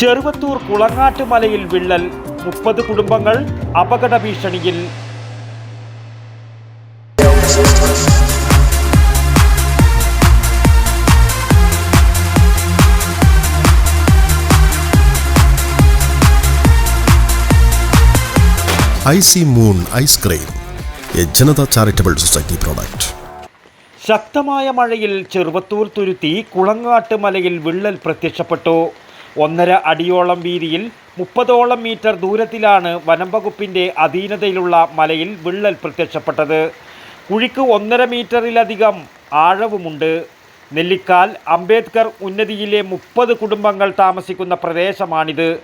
ചെറുവത്തൂർ കുളങ്ങാട്ട് മലയിൽ വിള്ളൽ. മുപ്പത് കുടുംബങ്ങൾ അപകട ഭീഷണിയിൽ. Icy Moon ice cream a Janata charitable society product. ശക്തമായ മഴയിൽ ചെറുവത്തൂർ തുരുത്തി കുളങ്ങാട്ട് മലയിൽ വിള്ളൽ പ്രത്യക്ഷപ്പെട്ടു. ഒന്നര അടിയോളം വീതിയിൽ മുപ്പതോളം മീറ്റർ ദൂരത്തിലാണ് വനംവകുപ്പിന്റെ അധീനതയിലുള്ള മലയിൽ വിള്ളൽ പ്രത്യക്ഷപ്പെട്ടത്. കുഴിക്ക് ഒന്നര മീറ്ററിലധികം ആഴവുമുണ്ട്. നെല്ലിക്കാൽ അംബേദ്കർ ഉന്നതിയിലെ മുപ്പത് കുടുംബങ്ങൾ താമസിക്കുന്ന പ്രദേശമാണിത്.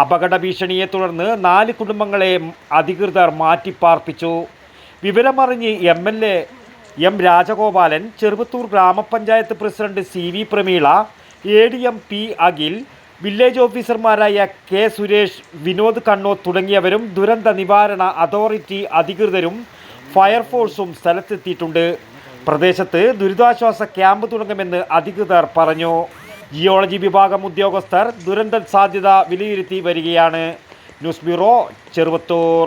അപകട ഭീഷണിയെ തുടർന്ന് നാല് കുടുംബങ്ങളെ അധികൃതർ മാറ്റിപ്പാർപ്പിച്ചു. വിവരമറിഞ്ഞ് M L A M Rajagopalan Cheruvathur grama panchayat president C V Prameela A D M P Akhil village ഓഫീസർമാരായ കെ സുരേഷ് വിനോദ് കണ്ണോ തുടങ്ങിയവരും ദുരന്ത നിവാരണ അതോറിറ്റി അധികൃതരും ഫയർഫോഴ്സും സ്ഥലത്തെത്തിയിട്ടുണ്ട്. പ്രദേശത്ത് ദുരിതാശ്വാസ ക്യാമ്പ് തുടങ്ങുമെന്ന് അധികൃതർ പറഞ്ഞു. ജിയോളജി വിഭാഗം ഉദ്യോഗസ്ഥർ ദുരന്ത സാധ്യത വിലയിരുത്തി വരികയാണ്. News bureau Cheruvathur.